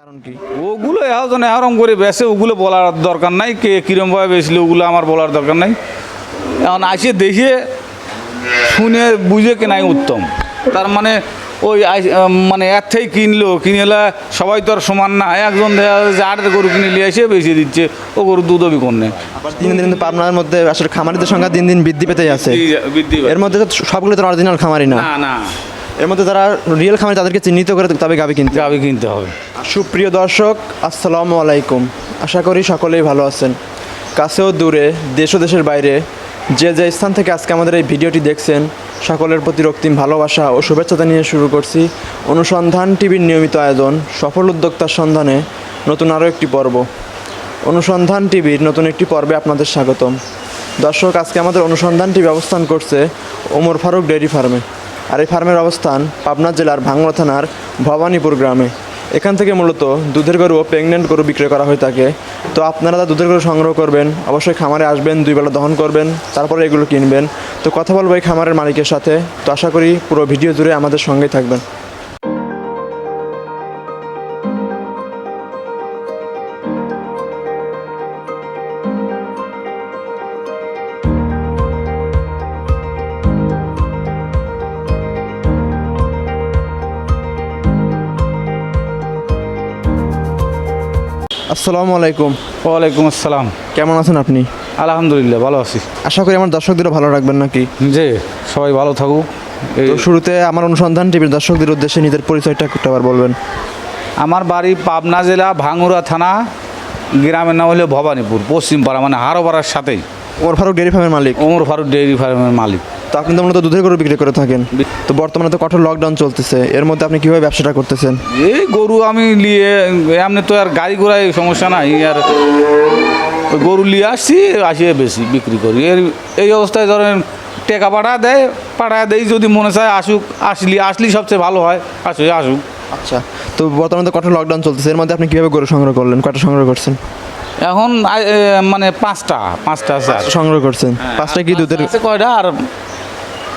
কারণ কি? ওগুলো এখন এরম করে বেসে ওগুলো বলার দরকার নাই। কে কীরমভাবে বেসলে ওগুলো আমার বলার দরকার নাই। এখন আসে দেখে শুনে বুঝে কেনাই উত্তম। তার মানে ওই মানে এর থেকে কিনলো কিনলে সবাই তো আর সমান না। একজন দেখা যাচ্ছে আট গরু কিনে নিয়ে এসে বেশি দিচ্ছে ও গরু দুধও বিকন নেই। দিন দিন কিন্তু পাবনার মধ্যে আসলে খামারিদের সংখ্যা দিন দিন বৃদ্ধি পেতেই আছে। এর মধ্যে সবগুলো তো অরিজিনাল খামারি না না। এর মধ্যে যারা রিয়েল খামারি তাদেরকে চিহ্নিত করে তবে গাবি কিনতে। গাবি কিনতে হবে। সুপ্রিয় দর্শক আসসালামু আলাইকুম। আশা করি সকলেই ভালো আছেন। কাছেও দূরে দেশ ও দেশের বাইরে যে যে স্থান থেকে আজকে আমাদের এই ভিডিওটি দেখছেন সকলের প্রতি রক্তিম ভালোবাসা ও শুভেচ্ছা নিয়ে শুরু করছি অনুসন্ধান টিভির নিয়মিত আয়োজন সফল উদ্যোক্তার সন্ধানে নতুন আরও একটি পর্ব। অনুসন্ধান টিভির নতুন একটি পর্বে আপনাদের স্বাগতম। দর্শক আজকে আমাদের অনুসন্ধানটি টিভি অবস্থান করছে ওমর ফারুক ডেয়ারি ফার্মে। আর এই ফার্মের অবস্থান পাবনা জেলার ভাঙ্গড়া থানার ভবানীপুর গ্রামে। এখান থেকে মূলত দুধের গরু ও প্রেগনেন্ট গরু বিক্রয় করা হয়ে থাকে। তো আপনারা দুধের গরু সংগ্রহ করবেন, অবশ্যই খামারে আসবেন, দুই বেলা দহন করবেন, তারপরে এগুলো কিনবেন। তো কথা বলব এই খামারের মালিকের সাথে। তো আশা করি পুরো ভিডিও জুড়ে আমাদের সঙ্গেই থাকবেন। আসসালামু আলাইকুম। ওয়ালাইকুম আসসালাম। কেমন আছেন আপনি? আলহামদুলিল্লাহ ভালো আছি। আশা করি আমার দর্শকদেরও ভালো রাখবেন নাকি? যে সবাই ভালো থাকুক। এই তো শুরুতে আমার অনুসন্ধান টিভির দর্শকদের উদ্দেশ্যে নিজের পরিচয়টা একটু আবার বলবেন। আমার বাড়ি পাবনা জেলা ভাঙুরা থানা গ্রামের নাম হলো ভবানীপুর পশ্চিমপাড়া মানে হারোপাড়ার সাথেই। ওমর ফারুক ডেয়ারি ফার্মের মালিক। ওমর ফারুক ডেইরি ফার্মের মালিক। তো আপনি তো মূলত দুধের গরু বিক্রি করে থাকেন। তো বর্তমানে তো কঠোর লকডাউন চলতেছে। এর মধ্যে আপনি কীভাবে ব্যবসাটা করতেছেন? এই গরু আমি নিয়ে এমনি তো আর গাড়ি ঘোড়ায় সমস্যা নাই আর ওই গরু নিয়ে আসছি আসিয়ে বেশি বিক্রি করি। এর এই অবস্থায় ধরেন টেকা পাঠা দেয় পাঠা দেয় যদি মনে চায় আসুক আসলি আসলি সবচেয়ে ভালো হয় আসুক আসুক। আচ্ছা তো বর্তমানে তো কঠোর লকডাউন চলতেছে। এর মধ্যে আপনি কীভাবে গরু সংগ্রহ করলেন? কয়টা সংগ্রহ করছেন? এখন মানে পাঁচটা পাঁচটা সংগ্রহ করছেন। হ্যাঁ, পাঁচটা কি দুধের? কয়টা আর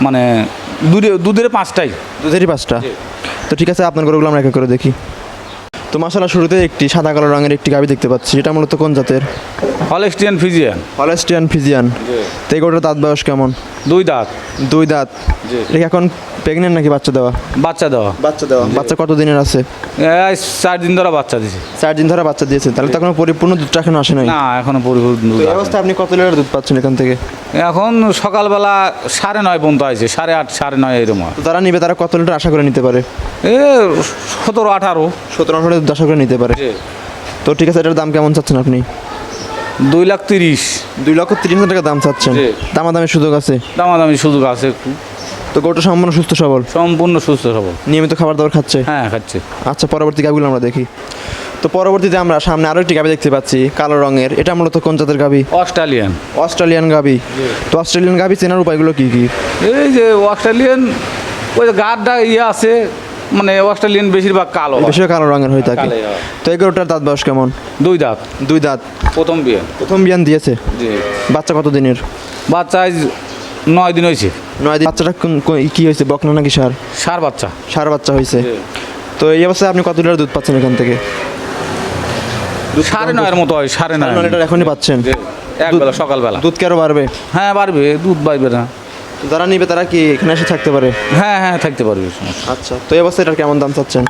মানে দুধে দুধের পাঁচটাই। দুধেরই পাঁচটা। তো ঠিক আছে আপনার গরুগুলো আমরা এক করে দেখি। তো মাসালা শুরুতে একটি সাদা কালো রঙের একটি গাবি দেখতে পাচ্ছি। এটা মূলত কোন জাতের? Holstein Friesian. Holstein Friesian. তো এই গরুটার দাঁত বয়স কেমন? দুই দাঁত। দুই দাঁত। এটা এখন প্রেগনেন্ট নাকি বাচ্চা দেওয়া? বাচ্চা দেওয়া। বাচ্চা দেওয়া। বাচ্চা কত দিনের আছে? এই চার দিন ধরে বাচ্চা দিয়েছে চার দিন ধরে বাচ্চা দিয়েছে। তাহলে তো এখনও পরিপূর্ণ দুধটা এখনও আসে নাই। না এখনও পরিপূর্ণ দুধ আসেনি। আপনি কত লিটার দুধ পাচ্ছেন এখান থেকে? এখন সকালবেলা সাড়ে নয় পর্যন্ত আছে সাড়ে আট সাড়ে নয় এরকম। তো যারা নিবে তারা কত লিটার আশা করে নিতে পারে? এ সতেরো আঠারো। সতেরো আঠারো দুধ আশা করে নিতে পারে। তো ঠিক আছে এটার দাম কেমন চাচ্ছেন আপনি? দুই লাখ তিরিশ। দুই লক্ষ তিরিশ হাজার টাকা দাম চাচ্ছেন। জি। দামাদামি সুযোগ আছে? দামাদামি সুযোগ আছে একটু। তো গরুটা সম্পূর্ণ সুস্থ সবল? সম্পূর্ণ সুস্থ সবল। নিয়মিত খাবার দাবার খাচ্ছে? হ্যাঁ খাচ্ছে। আচ্ছা পরবর্তী গাবিগুলো আমরা দেখি। তো পরবর্তীতে আমরা সামনে আরও একটি গাবি দেখতে পাচ্ছি কালো রঙের। এটা মূলত কোন জাতের গাবি? অস্ট্রেলিয়ান। অস্ট্রেলিয়ান গাবি। তো অস্ট্রেলিয়ান গাবি চেনার উপায়গুলো কি কি? এই যে অস্ট্রেলিয়ান ওই যে গাঢ়টা ইয়ে আছে মানে অস্ট্রেলিয়ান বেশিরভাগ কালো হয়। বেশি কালো রঙের হয়ে থাকে। তো এই গরুটার দাঁত বয়স কেমন? দুই দাঁত। দুই দাঁত। প্রথম বিয়ে। প্রথম বিয়ান দিয়েছে? জি। বাচ্চা কত দিনের বাচ্চা আজ নয় দিন হয়েছে। নয় দিন। বাচ্চাটা কি হয়েছে বকনা নাকি সার? সার বাচ্চা। সার বাচ্চা হয়েছে। তো এই অবস্থায় আপনি কত লিটার দুধ পাচ্ছেন এখান থেকে? সাড়ে নয়ের মতো হয় সাড়ে নয়। লিটার এখনই পাচ্ছেন। জি, একবেলা সকালবেলা। দুধ কেন বাড়বে? হ্যাঁ বাড়বে। দুধ বাড়বে না। যারা নিবে তারা কি এখানে এসে থাকতে পারে? হ্যাঁ হ্যাঁ থাকতে পারবে আচ্ছা তো এই অবস্থায় এটার কেমন দাম চাচ্ছেন?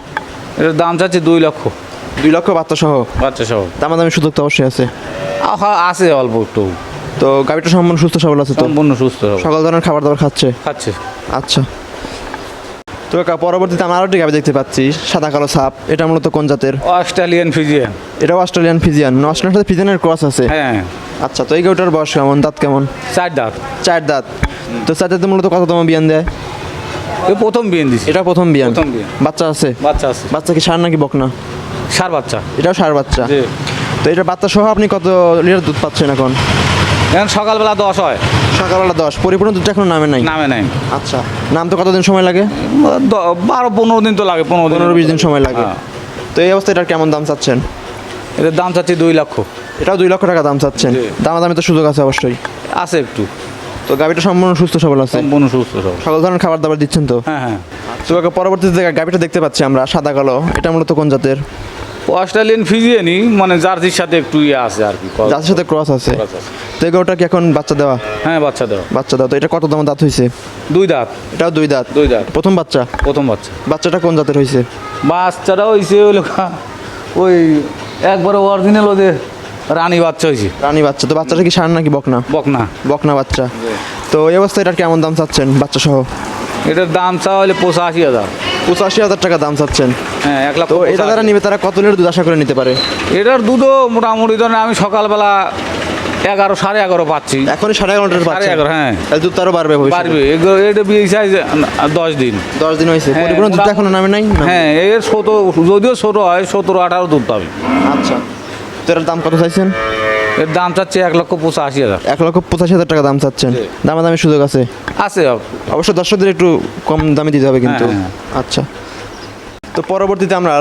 এটার দাম চাচ্ছে দুই লক্ষ। দুই লক্ষ বাচ্চা সহ? বাচ্চা সহ। দামাদামি সুযোগ তো অবশ্যই আছে। আহা, আছে অল্প একটু। তো গাড়িটা সম্পূর্ণ সুস্থ সবল আছে তো? সম্পূর্ণ সুস্থ সকল ধরনের খাবার দাবার খাচ্ছে? খাচ্ছে। আচ্ছা। তো কাকা পরবর্তীতে আমরা আরও একটি গাবি দেখতে পাচ্ছি সাদা কালো সাপ। এটা মূলত কোন জাতের? Australian Friesian. এটাও অস্ট্রেলিয়ান ফিজিয়ান। অস্ট্রেলিয়ান সাথে ফিজিয়ানের ক্রস আছে? হ্যাঁ। আচ্ছা তো এই গরুটার বয়স কেমন? দাঁত কেমন? চার দাঁত। চার দাঁত। তো চার দাঁতে মূলত কততম বিয়ান দেয়? এ প্রথম বিয়ে দিছি। এটা প্রথম বিয়ান? প্রথম বিয়ান। বাচ্চা আছে? বাচ্চা আছে। বাচ্চা কি সার নাকি বকনা? সার বাচ্চা। এটাও সার বাচ্চা? জি। তো এটা বাচ্চা সহ আপনি কত লিটার দুধ পাচ্ছেন এখন? এখন সকালবেলা দশ হয়। সকালবেলা দশ। পরিপূর্ণ দুধটা এখন নামে নাই? নামে নাই। আচ্ছা। নাম তো কতদিন সময় লাগে? বারো পনেরো দিন তো লাগে পনেরো পনেরো বিশ দিন সময় লাগে। হ্যাঁ। তো এই অবস্থায় এটার কেমন দাম চাচ্ছেন? এটার দাম চাচ্ছি দুই লক্ষ। এটাও দুই লক্ষ টাকা দাম চাচ্ছেন। দামাদামি তো সুযোগ আছে অবশ্যই। আছে একটু। তো গাড়িটা সম্পূর্ণ সুস্থ সবল আছে? সম্পূর্ণ সুস্থ সব সকল ধরনের খাবার দাবার দিচ্ছেন তো? হ্যাঁ হ্যাঁ। তো কাকা পরবর্তীতে গাড়িটা দেখতে পাচ্ছি আমরা সাদা কালো এটা মূলত কোন জাতের? অস্ট্রেলিয়ান ফিজিয়ানি মানে জার্সির সাথে একটু ইয়ে আছে আর কি যাদের সাথে ক্রস আছে। তো এই কি এখন বাচ্চা দেওয়া? হ্যাঁ বাচ্চা দেওয়া। বাচ্চা দেওয়া তো এটা কত দাম দাঁত হয়েছে দুই দাঁত। এটাও দুই দাঁত? দুই দাঁত। প্রথম বাচ্চা? প্রথম বাচ্চা। বাচ্চাটা কোন জাতের হয়েছে বাচ্চাটা হয়েছে ওই ওই একবারে অরিজিনাল ওদের রানী বাচ্চা হয়েছে রানী বাচ্চা তো বাচ্চাটা কি সার নাকি বকনা? বকনা। বকনা বাচ্চা। তো এই অবস্থায় এটার কেমন দাম চাচ্ছেন বাচ্চা সহ এটার দাম চা হলে পঁচাশি হাজার। পঁচাশি হাজার টাকা দাম চাচ্ছেন। হ্যাঁ এক লাখ তো এটা যারা নিবে তারা কত লিটার দুধ আশা করে নিতে পারে? এটার দুধও মোটামুটি ধরেন আমি সকালবেলা এগারো সাড়ে এগারো পাচ্ছি। এখনই সাড়ে এগারো লিটার সাড়ে এগারো হ্যাঁ। তাহলে দুধ আরও বাড়বে ভবিষ্যতে। এগুলো এটা বিয়ে চাই দশ দিন। দশ দিন হয়েছে। হ্যাঁ, পরিপূর্ণ দুধ এখনও নামে নাই? হ্যাঁ এর সতেরো যদিও ছোটো হয় সতেরো আঠারো দুধ পাবে। আচ্ছা। তো এটার দাম কত চাইছেন? এর দাম চাচ্ছে এক লক্ষ পঁচাশি হাজার। এক লক্ষ পঁচাশি হাজার টাকা দাম চাচ্ছেন। সুযোগ আছে? আছে। অবশ্য দর্শকদের একটু কম দামে দিতে হবে কিন্তু। হ্যাঁ, আচ্ছা। তো পরবর্তীতে আমরা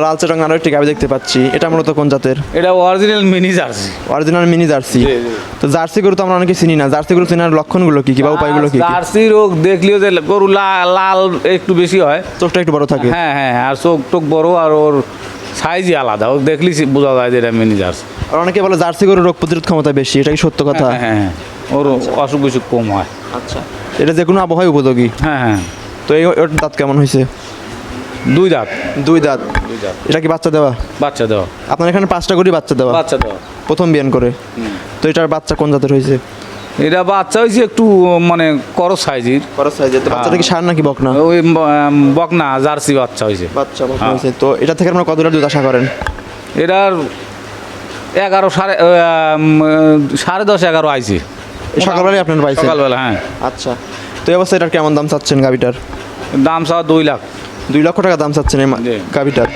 একটি গাবি দেখতে পাচ্ছি। এটা মূলত কোন জাতের? এটা original mini Jersey original mini Jersey. তো জার্সি গরু তো আমরা অনেকে চিনি না। জার্সি গরু চেনার লক্ষণগুলো কি কি বা উপায়গুলো কি কি? জার্সি রোগ দেখলেও যে গরু লাল একটু বেশি হয়। চোখটা একটু বড় থাকে। হ্যাঁ হ্যাঁ আর চোখ টোক বড় আর ওর সাইজই আলাদা। ও দেখলি বোঝা যায় যে এটা মিনি জার্সি। আর অনেকে বলে জার্সি গরুর রোগ প্রতিরোধ ক্ষমতা বেশি এটা কি সত্য কথা। হ্যাঁ হ্যাঁ হ্যাঁ। ওর অসুখ বিসুখ কম হয়। আচ্ছা। এটা যে কোনো আবহাওয়া উপযোগী। হ্যাঁ হ্যাঁ। তো এই ওর দাঁত কেমন হয়েছে? দুই দাঁত। দুই দাঁত। দুই দাঁত। এটা কি বাচ্চা দেওয়া? বাচ্চা দেওয়া। আপনার এখানে পাঁচটা করে বাচ্চা দেওয়া? বাচ্চা দেওয়া। প্রথম বিয়ান করে। তো এটার বাচ্চা কোন জাতের হয়েছে? এটা বাচ্চা হয়েছে একটু মানে করো সাইজের। বড় সাইজের। তো বাচ্চাটা কি সার নাকি বকনা? ওই বকনা জার্সি বাচ্চা হয়েছে। বাচ্চা বকনা হ্যাঁ। হয়েছে। তো এটা থেকে আমরা কতটা দুধ আশা করেন? এটার এগারো সাড়ে সাড়ে দশ এগারো আইছে। এই সকালবেলায় আপনার পাইছেন? সকালবেলা হ্যাঁ। আচ্ছা। তো এই অবস্থায় এটার কেমন দাম চাচ্ছেন গাবিটার দাম চাওয়া দুই লাখ। দুই লক্ষ টাকা দাম চাচ্ছেন এই মা- জি। গাবিটার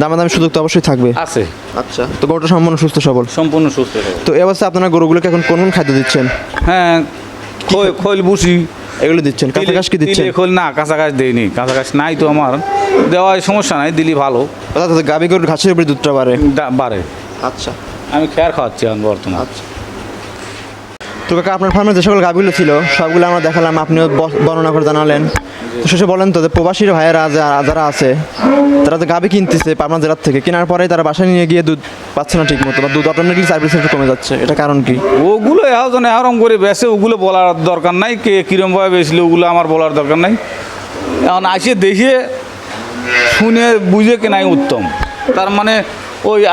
দামাদামি সুযোগ তো অবশ্যই থাকবে। আছে। আচ্ছা তো গরুটা সম্পূর্ণ সুস্থ সবল? সম্পূর্ণ সুস্থ। তো এই অবস্থায় আপনারা গরুগুলোকে এখন কোন কোন খাদ্য দিচ্ছেন? হ্যাঁ খোল খোল বুসি এগুলো দিচ্ছেন। কাঁচা ঘাস কি দিচ্ছেন? খোল না কাঁচা ঘাস দেয়নি কাঁচা ঘাস নাই তো আমার। দেওয়ায় সমস্যা নাই দিলি ভালো। অর্থাৎ গাবি গরুর ঘাসের উপরে দুধটা বাড়ে। বাড়ে। আচ্ছা। আমি খেয়ার খাওয়াচ্ছি এখন বর্তমান। আচ্ছা। তো কাকা, আপনার ফার্মে যে সকল গাভিগুলো ছিল, সবগুলো আমরা দেখালাম, আপনিও বর্ণনা করে জানালেন। তো শেষে বলেন তো যে প্রবাসীর ভাইয়েরা যারা আছে, তারা তো গাভি কিনতেছে পাবনা জেলার থেকে, কেনার পরে তারা বাসায় নিয়ে গিয়ে দুধ পাচ্ছে না ঠিক মতো বা দুধ অটোমেটিকলি সার্ভিস কমে যাচ্ছে, এটা কারণ কি? ওগুলো এখন আরম করে বেসে ওগুলো বলার দরকার নাই, কে কিরমভাবে বেসলে ওগুলো আমার বলার দরকার নাই। এখন আসে দেখে, শুনে বুঝে কেনাই উত্তম। তার মানে ওই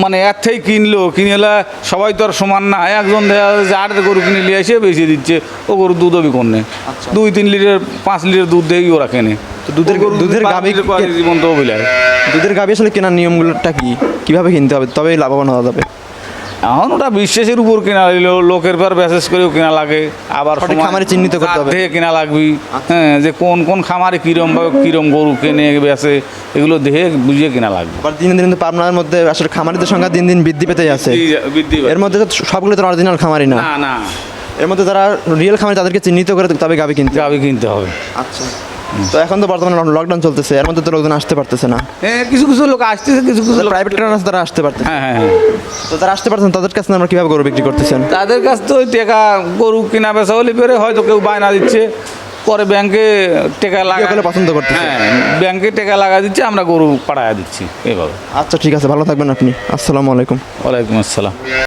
মানে এর থেকে কিনলো। কিনলে সবাই তো আর সমান না। একজন দেখা যাচ্ছে যে আট গরু কিনে নিয়ে এসে বেশি দিচ্ছে। ও গরু দুধও বিকন নেই দুই তিন লিটার পাঁচ লিটার দুধ দিয়েই ওরা কেনে। দুধের- দুধের গাভী তো বিলায় দুধের গাভী আসলে কেনার নিয়মগুলোটা কি? কীভাবে কিনতে হবে? তবেই লাভবান হওয়া যাবে। এখন ওটা বিশ্বাসের উপর কেনা হইল লোকের পর বিশেষ করেও কেনা লাগে আবার খামারে চিহ্নিত করতে হবে। দেখে কেনা লাগবি? হ্যাঁ যে কোন কোন খামারে কিরম বা কিরম গরু কেনে বেসে এগুলো দেখে বুঝিয়ে কেনা লাগবে। আবার দিন দিনে কিন্তু পাবনার মধ্যে আসলে খামারিদের সংখ্যা দিন দিন বৃদ্ধি পেতে আছে। বৃদ্ধি এর মধ্যে তো সবগুলো তো অরিজিনাল খামারি না। না এর মধ্যে যারা রিয়েল খামারি তাদেরকে চিহ্নিত করে তবে গাভি কিনতে। গাবি কিনতে হবে। আচ্ছা। তো এখন তো বর্তমানে লকডাউন চলতেছে এর মধ্যে তো লোকজন আসতে পারতেছে না। হ্যাঁ কিছু কিছু লোক আসতেছে কিছু কিছু লোক প্রাইভেট কারণ তারা আসতে পারতেছে। হ্যাঁ হ্যাঁ হ্যাঁ। তো যারা আসতে পারছেন তাদের কাছে আমরা কীভাবে গরু বিক্রি করতেছেন? তাদের কাছ তো ওই টাকা গরু কেনা বেচা হলে পেরে হয়তো কেউ বায়না দিচ্ছে পরে ব্যাংকে টাকা লাগা কেউ কেউ পছন্দ করতেছে। হ্যাঁ ব্যাংকে টাকা লাগা দিচ্ছে আমরা গরু পাঠায় দিচ্ছি এইভাবে। আচ্ছা ঠিক আছে ভালো থাকবেন আপনি। আসসালামু আলাইকুম। ওয়ালাইকুম আসসালাম।